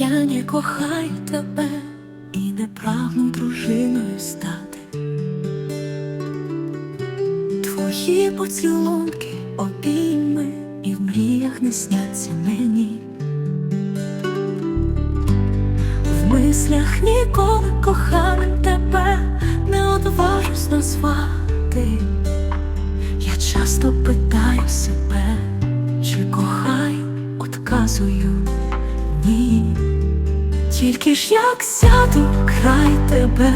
я не кохаю тебе і не прагну дружиною стати. Твої поцілунки, обійми і в мріях не сняться мені. В мислях ніколи коханим тебе не одважусь назвати. Я часто питаю себе, чи кохаю, отказую ні. Тільки ж як сяду край тебе,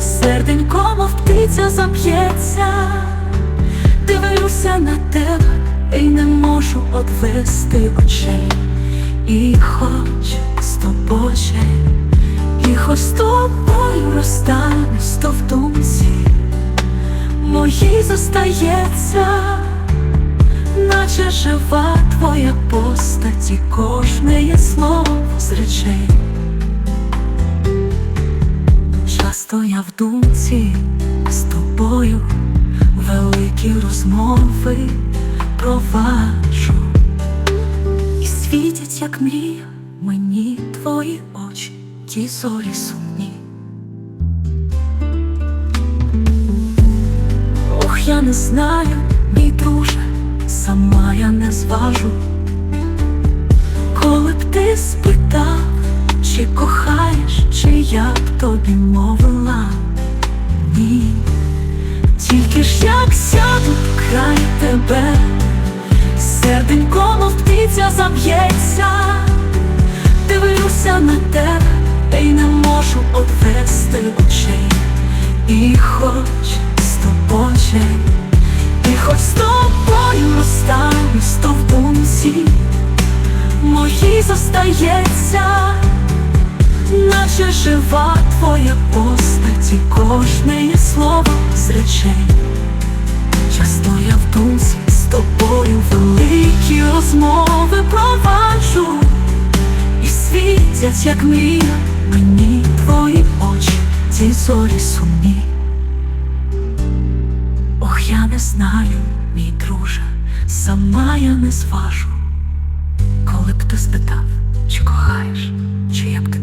серденько, мов птиця заб'ється, дивлюся на тебе і не можу одвести очей. І хоч з тобою, і хоч з тобою розстанусь, то в думці моїй зостається, наче жива твоя Часто я в думці з тобою великі розмови проваджу. І світять, як мрія, мені твої очі, ті зорі сумні. Ох, я не знаю, мій друже, сама я не зважу. Коли б ти спитав, чи кохаєш, чи я б тобі мовила ні. Тільки ж як сяду край тебе, серденько, мов птиця заб'ється, дивлюся на тебе і не можу одвести очей. І хоч з тобою, і хоч з тобою розстанусь, то в думці моїй зостається, наче жива твоя постать, і кожне слово з речей. Часто я в думці з тобою великі розмови проваджу, і світять, як мрія, мені твої очі, ці зорі сумні. Ох, я не знаю, мій друже, сама я не зважу. Коли б ти спитав, чи кохаєш, чи я б ні.